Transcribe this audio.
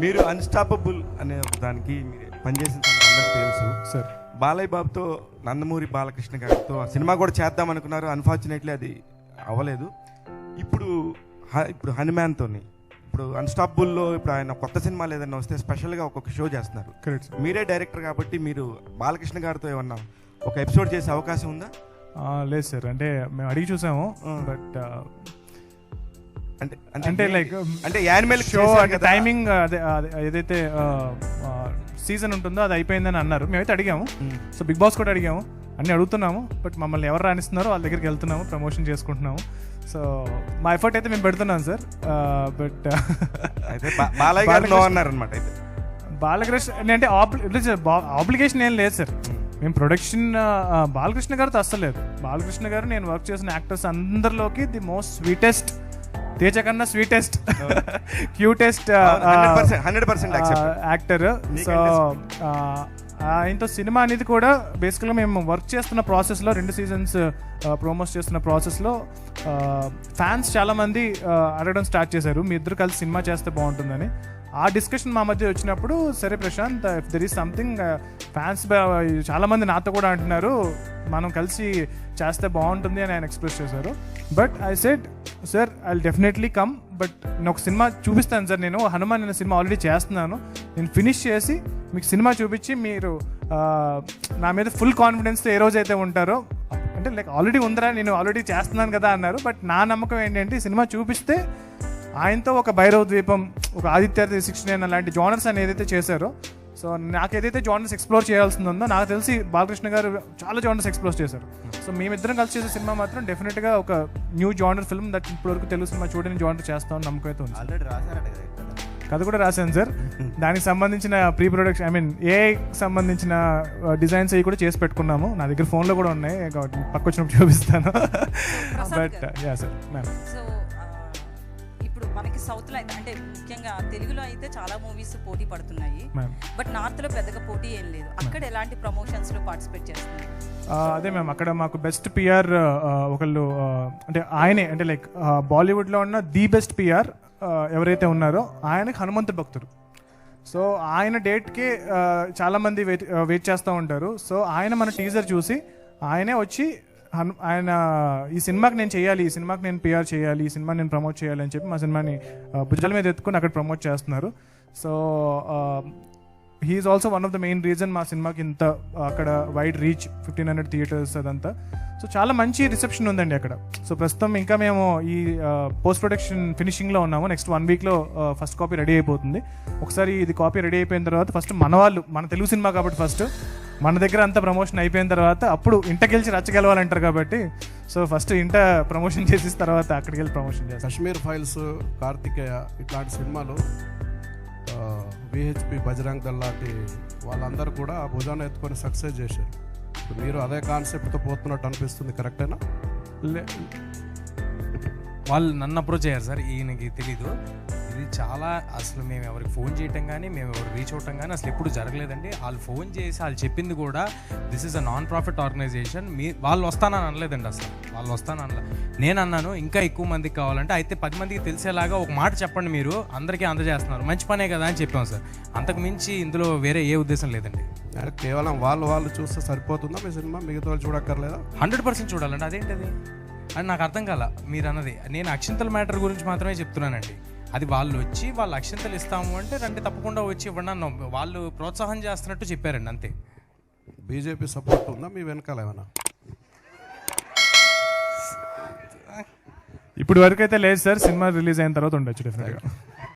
మీరు అన్స్టాపబుల్ అనే ఒక దానికి మీరు పనిచేసిన అందరికీ తెలుసు. సార్. బాలయ్య బాబుతో నందమూరి బాలకృష్ణ గారితో ఆ సినిమా కూడా చేద్దాం అనుకున్నారు. అన్ఫార్చునేట్లీ అది అవ్వలేదు. ఇప్పుడు ఇప్పుడు హనుమాన్తోని ఇప్పుడు అన్స్టాపబుల్లో ఇప్పుడు ఆయన కొత్త సినిమాలు ఏదైనా వస్తే స్పెషల్గా ఒక్కొక్క షో చేస్తున్నారు. కరెక్ట్ మీరే డైరెక్టర్ కాబట్టి మీరు బాలకృష్ణ గారితో ఏమన్నా ఒక ఎపిసోడ్ చేసే అవకాశం ఉందా? లేదు సార్ అంటే మేము అడిగి చూసాము. బట్ అంటే అంటే like, అంటే యానిమల్ షో అంటే టైమింగ్ అదే అదే ఏదైతే సీజన్ ఉంటుందో అది అయిపోయిందని అన్నారు. మేమైతే అడిగాము. సో బిగ్ బాస్ కూడా అడిగాము. అన్ని అడుగుతున్నాము బట్ మమ్మల్ని ఎవరు రాణిస్తున్నారో వాళ్ళ దగ్గరికి వెళ్తున్నాము ప్రమోషన్ చేసుకుంటున్నాము. సో మా ఎఫర్ట్ అయితే మేము పెడుతున్నాం సార్ బట్ అయితే బాలయ్య గారు అయితే. బాలకృష్ణ అంటే ఆబ్లిగేషన్ ఏం లేదు సార్ మేము ప్రొడక్షన్ బాలకృష్ణ గారితో అస్సలు లేదు. బాలకృష్ణ గారు నేను వర్క్ చేసిన యాక్టర్స్ అందరిలోకి ది మోస్ట్ స్వీటెస్ట్ తేజ కన్నా sweetest cutest hundred percent actor so ఆయనతో సినిమా అనేది కూడా బేసికల్గా మేము వర్క్ చేస్తున్న ప్రాసెస్లో రెండు సీజన్స్ ప్రోమోస్ చేస్తున్న ప్రాసెస్లో ఫ్యాన్స్ చాలామంది అడగడం స్టార్ట్ చేశారు. మీ ఇద్దరు కలిసి సినిమా చేస్తే బాగుంటుందని. ఆ డిస్కషన్ మా మధ్య వచ్చినప్పుడు సరే Prashanth if there is something fans చాలామంది నాతో కూడా అంటున్నారు మనం కలిసి చేస్తే బాగుంటుంది అని ఆయన ఎక్స్ప్రెస్ చేశారు. But I said sir I definitely come but నేను ఒక సినిమా చూపిస్తాను సార్ నేను. హనుమాన్ అనే సినిమా ఆల్రెడీ చేస్తున్నాను. నేను ఫినిష్ చేసి మీకు సినిమా చూపించి మీరు నా మీద ఫుల్ కాన్ఫిడెన్స్తో ఏ రోజైతే ఉంటారో అంటే లైక్ ఆల్రెడీ ఉందరా నేను ఆల్రెడీ చేస్తున్నాను కదా అన్నారు. బట్ నా నమ్మకం ఏంటంటే సినిమా చూపిస్తే ఆయనతో ఒక భైరవ ద్వీపం ఒక ఆదిత్య సిక్స్టీ నైన్ అలాంటి జానర్స్ అని ఏదైతే చేశారో సో నాకు ఏదైతే జానర్స్ ఎక్స్ప్లోర్ చేయాల్సింది ఉందో నాకు తెలిసి బాలకృష్ణ గారు చాలా జానర్స్ ఎక్స్ప్లోర్ చేశారు. సో మేమిద్దరం కలిసి చేసే సినిమా మాత్రం డెఫినెట్గా ఒక న్యూ జానర్ ఫిల్మ్ దట్ ఇప్పటివరకు తెలుగు సినిమా చూడని జానర్ చేస్తామని నమ్మకం అయితే ఉంది. ఆల్రెడీ రాశారట కదా ఇక్కడ. కథ కూడా రాశాను సార్. దానికి సంబంధించిన ప్రీ ప్రొడక్షన్ ఐ మీన్ ఏ సంబంధించిన డిజైన్స్ అవి కూడా చేసి పెట్టుకున్నాము. నా దగ్గర ఫోన్లో కూడా ఉన్నాయి. కాబట్టి పక్క వచ్చినప్పుడు చూపిస్తాను. బట్. యా సార్ మ్యామ్ మనకి సౌత్లో అయితే అంటే ముఖ్యంగా తెలుగులో అయితే చాలా మూవీస్ పోటీ పడుతున్నాయి. బట్ నార్త్లో పెద్దగా పోటీ ఏం లేదు. అక్కడ ఎలాంటి ప్రమోషన్స్లో పార్టిసిపేట్ చేస్తున్నారు? అదే మ్యామ్ అక్కడ మాకు బెస్ట్ పిఆర్ ఒకళ్ళు అంటే ఆయనే అంటే లైక్ బాలీవుడ్లో ఉన్న ది బెస్ట్ పిఆర్ ఎవరైతే ఉన్నారో ఆయనకి హనుమంతు భక్తుడు. సో ఆయన డేట్కి చాలామంది వెయిట్ వెయిట్ చేస్తూ ఉంటారు. సో ఆయన మన టీజర్ చూసి ఆయనే వచ్చి ఆయన ఈ సినిమాకి నేను చేయాలి ఈ సినిమాకి నేను పిఆర్ చేయాలి ఈ సినిమా నేను ప్రమోట్ చేయాలి అని చెప్పి మా సినిమాని భుజాల మీద ఎత్తుకుని అక్కడ ప్రమోట్ చేస్తున్నారు. So he's also one of the main reason మా సినిమాకి ఇంత అక్కడ wide reach fifteen hundred theatres అదంతా. సో చాలా మంచి రిసెప్షన్ ఉందండి అక్కడ. సో ప్రస్తుతం ఇంకా మేము ఈ పోస్ట్ ప్రొడక్షన్ ఫినిషింగ్లో ఉన్నాము. నెక్స్ట్ వన్ వీక్లో ఫస్ట్ కాపీ రెడీ అయిపోతుంది. ఒకసారి ఇది కాపీ రెడీ అయిపోయిన తర్వాత ఫస్ట్ మన వాళ్ళు మన తెలుగు సినిమా కాబట్టి ఫస్ట్ మన దగ్గర అంతా ప్రమోషన్ అయిపోయిన తర్వాత అప్పుడు ఇంట గెలిచి రచ్చగెలవాలంటారు కాబట్టి సో ఫస్ట్ ఇంట ప్రమోషన్ చేసిన తర్వాత అక్కడికి వెళ్ళి ప్రమోషన్ చేస్తాం కశ్మీర్ ఫైల్స్ కార్తికేయ ఇట్లాంటి సినిమాలు విహెచ్పి బజరంగ్ దళ్ లాంటి వాళ్ళందరూ కూడా భుజాన్ని ఎత్తుకొని సక్సెస్ చేశారు. ఇప్పుడు మీరు అదే కాన్సెప్ట్తో పోతున్నట్టు అనిపిస్తుంది కరెక్టేనా లే- వాళ్ళు నన్ను అప్రోచ్ అయ్యారు సార్ ఈయనకి తెలీదు. ఇది చాలా అసలు మేము ఎవరికి ఫోన్ చేయటం కానీ మేము ఎవరు రీచ్ అవటం కానీ అసలు ఎప్పుడు జరగలేదండి. వాళ్ళు ఫోన్ చేసి వాళ్ళు చెప్పింది కూడా this is a non profit organisation మీ వాళ్ళు వస్తానని అనలేదండి అసలు. వాళ్ళు వస్తానని అనలే. నేను అన్నాను ఇంకా ఎక్కువ మందికి కావాలంటే అయితే పది మందికి తెలిసేలాగా ఒక మాట చెప్పండి మీరు. అందరికీ అందజేస్తున్నారు. మంచి పనే కదా అని చెప్పాం సార్. అంతకు మించి ఇందులో వేరే ఏ ఉద్దేశం లేదండి. కేవలం వాళ్ళు వాళ్ళు చూస్తే సరిపోతుందా మీ సినిమా? మిగతా వాళ్ళు చూడక్కర్లేదా? హండ్రెడ్ పర్సెంట్ చూడాలండి. అదేంటది? అని నాకు అర్థం కాల. మీరు అన్నది నేను అక్షంతల మ్యాటర్ గురించి మాత్రమే చెప్తున్నానండి. అది వాళ్ళు వచ్చి వాళ్ళు అక్షంతలు ఇస్తాము అంటే రండి తప్పకుండా వచ్చి ఇవ్వండి అన్నాం. వాళ్ళు ప్రోత్సాహం చేస్తున్నట్టు చెప్పారండి అంతే. బీజేపీ సపోర్ట్ ఉందా? మీ వెనకాల ఏమైనా? ఇప్పుడు వరకు అయితే లేదు సార్ సినిమా రిలీజ్ అయిన తర్వాత ఉండొచ్చు డెఫినెట్గా